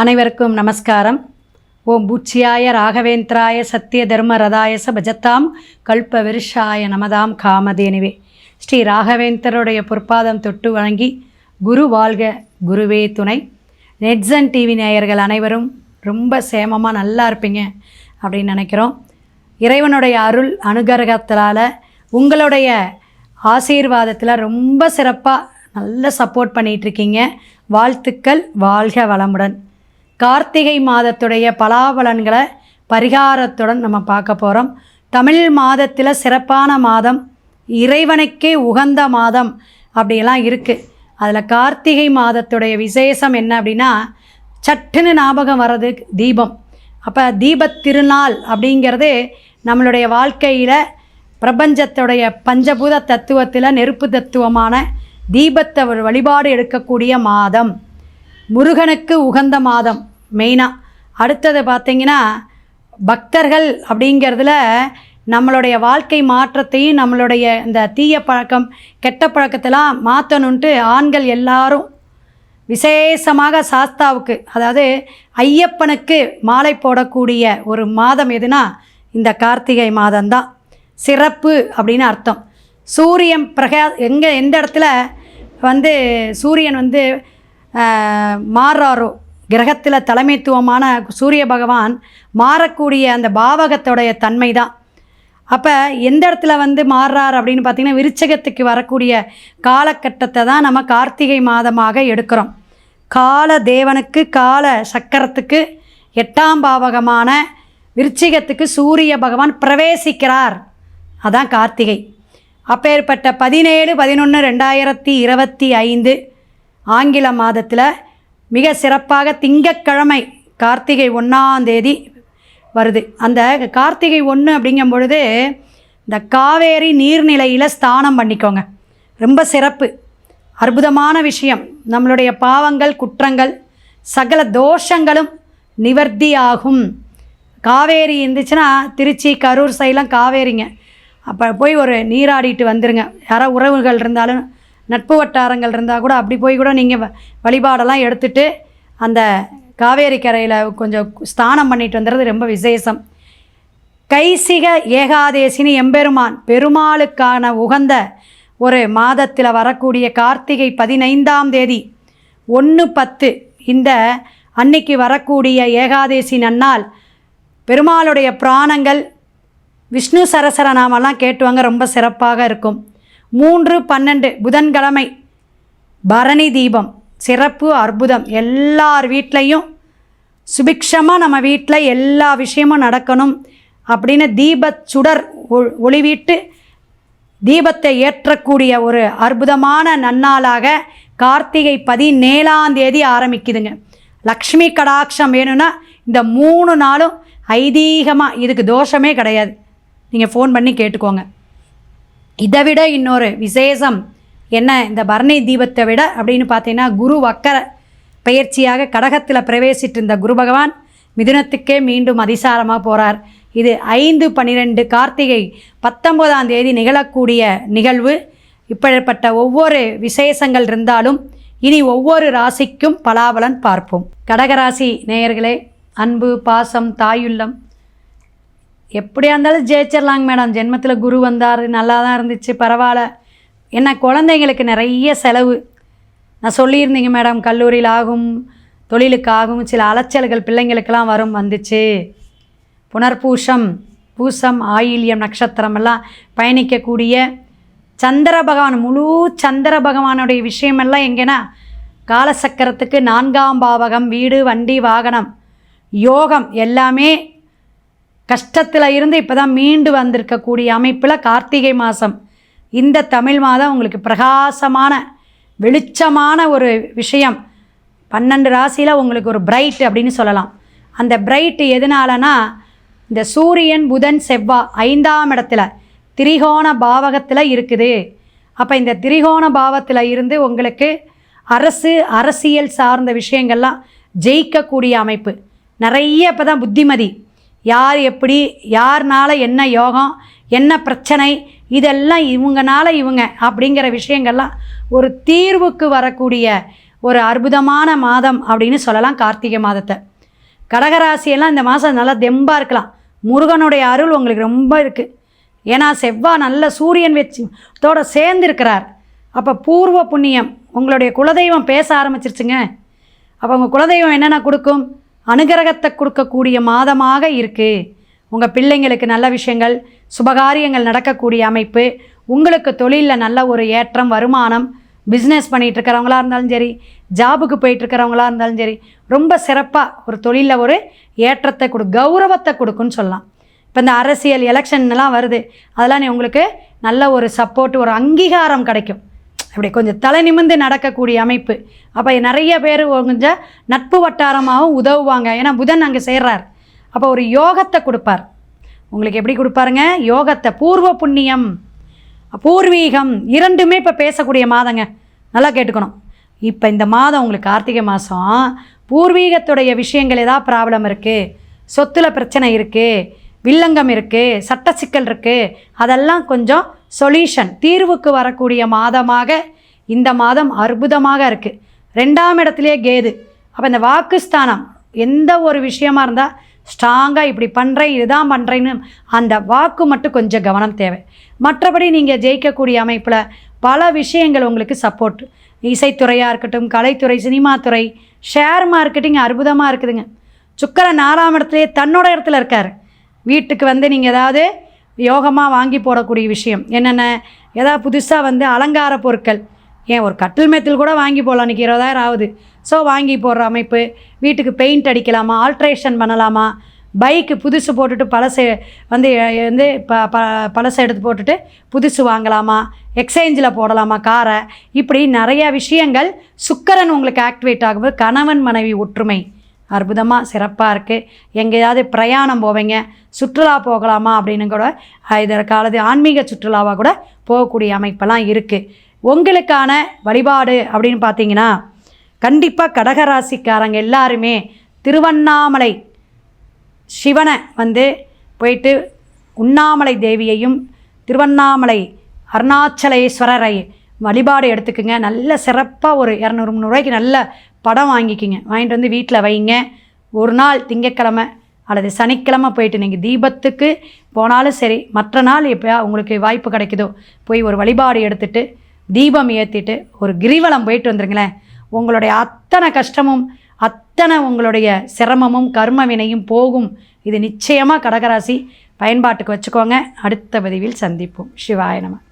அனைவருக்கும் நமஸ்காரம். ஓம் பூச்சியாய ராகவேந்திராய சத்திய தர்ம ரதாயச பஜத்தாம் கல்ப விருஷாய நமதாம் காமதேனிவே. ஸ்ரீ ராகவேந்தருடைய பொற்பாதம் தொட்டு வணங்கி குரு வாழ்க குருவே துணை. நெட்ஸன் டிவி நேயர்கள் அனைவரும் ரொம்ப சேமமாக நல்லா இருப்பீங்க அப்படின்னு நினைக்கிறோம். இறைவனுடைய அருள் அனுகிரகத்தினால உங்களுடைய ஆசீர்வாதத்தில் ரொம்ப சிறப்பாக நல்ல சப்போர்ட் பண்ணிகிட்ருக்கீங்க வாழ்த்துக்கள் வாழ்க வளமுடன். கார்த்திகை மாதத்துடைய பலாபலன்களை பரிகாரத்துடன் நம்ம பார்க்க போகிறோம் தமிழ் மாதத்தில் சிறப்பான மாதம் இறைவனுக்கே உகந்த மாதம் அப்படியெல்லாம் இருக்குது அதில் கார்த்திகை மாதத்துடைய விசேஷம் என்ன அப்படின்னா சட்டுன்னு ஞாபகம் வர்றது தீபம். அப்போ தீபத் திருநாள் அப்படிங்கிறது நம்மளுடைய வாழ்க்கையில் பிரபஞ்சத்துடைய பஞ்சபூத தத்துவத்தில் நெருப்பு தத்துவமான தீபத்தை ஒரு வழிபாடு எடுக்கக்கூடிய மாதம். முருகனுக்கு உகந்த மாதம். மெயினாக அடுத்தது பார்த்திங்கன்னா பக்தர்கள் அப்படிங்கிறதுல நம்மளுடைய வாழ்க்கை மாற்றத்தையும் நம்மளுடைய இந்த தீய பழக்கம் கெட்ட பழக்கத்தெல்லாம் மாற்றணுன்ட்டு ஆண்கள் எல்லாரும் விசேஷமாக சாஸ்தாவுக்கு அதாவது ஐயப்பனுக்கு மாலை போடக்கூடிய ஒரு மாதம் எதுனா இந்த கார்த்திகை மாதம்தான். சிறப்பு அப்படின்னு அர்த்தம். சூரியன் பிரகா எங்கே எந்த இடத்துல வந்து சூரியன் வந்து மாறுறாரோ கிரகத்தில் தலைமைத்துவமான சூரிய பகவான் மாறக்கூடிய அந்த பாவகத்தோடைய தன்மை தான் அப்போ எந்த இடத்துல வந்து மாறுறார் அப்படின்னு பார்த்தீங்கன்னா விருச்சகத்துக்கு வரக்கூடிய காலகட்டத்தை தான் நம்ம கார்த்திகை மாதமாக எடுக்கிறோம். கால தேவனுக்கு கால சக்கரத்துக்கு எட்டாம் பாவகமான விருச்சிகத்துக்கு சூரிய பகவான் பிரவேசிக்கிறார். அதான் கார்த்திகை. அப்பேற்பட்ட பதினேழு பதினொன்று ரெண்டாயிரத்தி இருபத்தி ஐந்து ஆங்கில மாதத்தில் மிக சிறப்பாக திங்கக்கிழமை கார்த்திகை ஒன்றாம் தேதி வருது. அந்த கார்த்திகை ஒன்று அப்படிங்கும் பொழுது இந்த காவேரி நீர்நிலையில் ஸ்தானம் பண்ணிக்கோங்க. ரொம்ப சிறப்பு. அற்புதமான விஷயம். நம்மளுடைய பாவங்கள் குற்றங்கள் சகல தோஷங்களும் நிவர்த்தியாகும் காவேரி இருந்துச்சுன்னா திருச்சி கரூர் சைடெலாம் காவேரிங்க. அப்போ போய் ஒரு நீராடிட்டு வந்துருங்க. யாரோ உறவுகள் இருந்தாலும் நட்பு வட்டாரங்கள் இருந்தால் கூட அப்படி போய் கூட நீங்கள் வழிபாடெல்லாம் எடுத்துட்டு அந்த காவேரி கரையில் கொஞ்சம் ஸ்தானம் பண்ணிட்டு வந்துடுறது ரொம்ப விசேஷம். கைசிக ஏகாதேசினி எம்பெருமான் பெருமாளுக்கான உகந்த ஒரு மாதத்தில் வரக்கூடிய கார்த்திகை பதினைந்தாம் தேதி ஒன்று பத்து இந்த அன்னைக்கு வரக்கூடிய ஏகாதேசி நன்னால் பெருமாளுடைய பிராணங்கள் விஷ்ணு சரசர நாமெல்லாம் கேட்டுவாங்க ரொம்ப சிறப்பாக இருக்கும். மூன்று பன்னெண்டு புதன்கிழமை. பரணி தீபம் சிறப்பு அற்புதம். எல்லார் வீட்லேயும் சுபிக்ஷமாக நம்ம வீட்டில் எல்லா விஷயமும் நடக்கணும் அப்படின்னு தீபச் சுடர் ஒ- ஒளிவிட்டு தீபத்தை ஏற்றக்கூடிய ஒரு அற்புதமான நன்னாளாக கார்த்திகை பதினேழாம் தேதி ஆரம்பிக்குதுங்க. லக்ஷ்மி கடாட்சம் வேணும்னா இந்த மூணு நாளும் ஐதீகமாக இதுக்கு தோஷமே கிடையாது. நீங்கள் ஃபோன் பண்ணி கேட்டுக்கோங்க. இதை விட இன்னொரு விசேஷம் என்ன? இந்த பரணி தீபத்தை விட அப்படின்னு பார்த்தீங்கன்னா குரு வக்கர பயிற்சியாக கடகத்தில் பிரவேசிட்டு இருந்த குரு பகவான் மிதுனத்துக்கே மீண்டும் அதிசாரமாக போகிறார் இது ஐந்து பன்னிரெண்டு கார்த்திகை பத்தொம்போதாம் தேதி நிகழக்கூடிய நிகழ்வு. இப்படிப்பட்ட ஒவ்வொரு விசேஷங்கள் இருந்தாலும் இனி ஒவ்வொரு ராசிக்கும் பலாபலன் பார்ப்போம். கடகராசி நேயர்களே அன்பு பாசம் தாயுள்ளம் எப்படியா இருந்தாலும் ஜெயிச்சிடலாங்க மேடம். ஜென்மத்தில் குரு வந்தார் நல்லா தான் இருந்துச்சு பரவாயில்ல. என்ன குழந்தைங்களுக்கு நிறைய செலவு. நான் சொல்லியிருந்தீங்க மேடம் கல்லூரியில் ஆகும் தொழிலுக்கு ஆகும் சில அலைச்சல்கள் பிள்ளைங்களுக்கெல்லாம் வரும் வந்துச்சு. புனர்பூஷம் பூசம் ஆயில்யம் நட்சத்திரம் எல்லாம் பயணிக்கக்கூடிய சந்திர பகவான் முழு சந்திர பகவானுடைய விஷயமெல்லாம் எங்கன்னா காலசக்கரத்துக்கு நான்காம் பாவகம் வீடு வண்டி வாகனம் யோகம் எல்லாமே கஷ்டத்தில் இருந்து இப்போ தான் மீண்டு வந்திருக்கக்கூடிய அமைப்பில் கார்த்திகை மாதம் இந்த தமிழ் மாதம் உங்களுக்கு பிரகாசமான வெளிச்சமான ஒரு விஷயம். பன்னெண்டு ராசியில் உங்களுக்கு ஒரு பிரைட் அப்படின்னு சொல்லலாம். அந்த பிரைட் எதனாலனா இந்த சூரியன் புதன் செவ்வா ஐந்தாம் இடத்துல திரிகோண பாவகத்தில் இருக்குது. அப்போ இந்த திரிகோண பாவத்தில் இருந்து உங்களுக்கு அரசு அரசியல் சார்ந்த விஷயங்கள்லாம் ஜெயிக்கக்கூடிய அமைப்பு. நிறைய இப்போ தான் புத்திமதி. யார் எப்படி யார்னால் என்ன யோகம் என்ன பிரச்சனை இதெல்லாம் இவங்கனால இவங்க அப்படிங்கிற விஷயங்கள்லாம் ஒரு தீர்வுக்கு வரக்கூடிய ஒரு அற்புதமான மாதம் அப்படின்னு சொல்லலாம் கார்த்திகை மாதத்தை. கடகராசியெல்லாம் இந்த மாதம் நல்லா தெம்பாக இருக்கலாம். முருகனுடைய அருள் உங்களுக்கு ரொம்ப இருக்குது ஏன்னா செவ்வாய் நல்ல சூரியன் வச்சு தோட சேர்ந்துருக்கிறார். அப்போ பூர்வ புண்ணியம் உங்களுடைய குலதெய்வம் பேச ஆரம்பிச்சிருச்சுங்க. அப்போ உங்கள் குலதெய்வம் என்னென்ன கொடுக்கும்? அனுகிரகத்தை கொடுக்கக்கூடிய மாதமாக இருக்குது உங்கள் பிள்ளைங்களுக்கு நல்ல விஷயங்கள் சுபகாரியங்கள் நடக்கக்கூடிய அமைப்பு உங்களுக்கு தொழிலில் நல்ல ஒரு ஏற்றம் வருமானம் பிஸ்னஸ் பண்ணிகிட்டு இருக்கிறவங்களா இருந்தாலும் சரி ஜாபுக்கு போயிட்டுருக்கிறவங்களா இருந்தாலும் சரி ரொம்ப சிறப்பாக ஒரு தொழிலில் ஒரு ஏற்றத்தை கொடு கௌரவத்தை கொடுக்குன்னு சொல்லலாம். இப்போ இந்த அரசியல் எலெக்ஷன்லாம் வருது. அதெல்லாம் நீ உங்களுக்கு நல்ல ஒரு சப்போர்ட் ஒரு அங்கீகாரம் கிடைக்கும். அப்படி கொஞ்சம் தலை நிமிர்ந்து நடக்கக்கூடிய அமைப்பு. அப்போ நிறைய பேர் கொஞ்சம் நட்பு வட்டாரமாகவும் உதவுவாங்க. ஏன்னா புதன் அங்கே சேர்றார். அப்போ ஒரு யோகத்தை கொடுப்பார். உங்களுக்கு எப்படி கொடுப்பாருங்க? யோகத்தை பூர்வ புண்ணியம் பூர்வீகம் இரண்டுமே இப்போ பேசக்கூடிய மாதங்க. நல்லா கேட்டுக்கணும். இப்போ இந்த மாதம் உங்களுக்கு கார்த்திகை மாதம் பூர்வீகத்துடைய விஷயங்கள் ஏதாவது ப்ராப்ளம் இருக்குது சொத்துல பிரச்சனை இருக்குது வில்லங்கம் இருக்குது சட்ட சிக்கல் இருக்குது அதெல்லாம் கொஞ்சம் சொல்யூஷன் தீர்வுக்கு வரக்கூடிய மாதமாக இந்த மாதம் அற்புதமாக இருக்குது ரெண்டாம் இடத்துலையே கேது. அப்போ இந்த வாக்குஸ்தானம் எந்த ஒரு விஷயமா இருந்தால் ஸ்ட்ராங்காக இப்படி பண்ணுறேன் இதுதான் பண்ணுறேன்னு அந்த வாக்கு மட்டும் கொஞ்சம் கவனம் தேவை. மற்றபடி நீங்கள் ஜெயிக்கக்கூடிய அமைப்பில் பல விஷயங்கள் உங்களுக்கு சப்போர்ட் இசைத்துறையாக இருக்கட்டும் கலைத்துறை சினிமாத்துறை ஷேர் மார்க்கெட்டிங் அற்புதமாக இருக்குதுங்க. சுக்கரன் நாலாம் இடத்துலையே தன்னோட இடத்துல இருக்கார். வீட்டுக்கு வந்து நீங்கள் ஏதாவது யோகமாக வாங்கி போடக்கூடிய விஷயம். என்னென்ன? ஏதாவது புதுசாக வந்து அலங்கார பொருட்கள். ஏன் ஒரு கட்டில் மெத்தில் கூட வாங்கி போடலாம். இன்றைக்கி இருபதாயிரம் ஆகுது. ஸோ வாங்கி போடுற அமைப்பு. வீட்டுக்கு பெயிண்ட் அடிக்கலாமா? ஆல்ட்ரேஷன் பண்ணலாமா? பைக்கு புதுசு போட்டுட்டு பழசு வந்து வந்து ப ப பழசை எடுத்து போட்டுட்டு புதுசு வாங்கலாமா? எக்ஸ்சேஞ்சில் போடலாமா காரை? இப்படி நிறையா விஷயங்கள் சுக்கரன் உங்களுக்கு ஆக்டிவேட் ஆகும்போது கணவன் மனைவி ஒற்றுமை. அற்புதமாக சிறப்பாக இருக்குது எங்கேயாவது பிரயாணம் போவீங்க சுற்றுலா போகலாமா அப்படின்னு கூட இதற்காலது ஆன்மீக சுற்றுலாவாக கூட போகக்கூடிய அமைப்பெல்லாம் இருக்குது உங்களுக்கான வழிபாடு அப்படின்னு பார்த்தீங்கன்னா கண்டிப்பாக கடகராசிக்காரங்க எல்லாருமே திருவண்ணாமலை சிவனை வந்து போயிட்டு உண்ணாமலை தேவியையும் திருவண்ணாமலை அருணாச்சலேஸ்வரரை வழிபாடு எடுத்துக்குங்க. நல்ல சிறப்பாக ஒரு இரநூறு முந்நூறுரூவாய்க்கு நல்ல படம் வாங்கிக்கிங்க. வாங்கிட்டு வந்து வீட்டில் வைங்க. ஒரு நாள் திங்கட்கிழமை அல்லது சனிக்கிழமை போயிட்டு நீங்கள் தீபத்துக்கு போனாலும் சரி மற்ற நாள் எப்போயா உங்களுக்கு வாய்ப்பு கிடைக்குதோ போய் ஒரு வழிபாடு எடுத்துட்டு தீபம் ஏற்றிட்டு ஒரு கிரிவலம் போயிட்டு வந்துருங்களேன். உங்களுடைய அத்தனை கஷ்டமும் அத்தனை உங்களுடைய சிரமமும் கர்ம வினையும் போகும். இது நிச்சயமாக கடகராசி. பயன்பாட்டுக்கு வச்சுக்கோங்க. அடுத்த பதிவில் சந்திப்போம். சிவாய நம.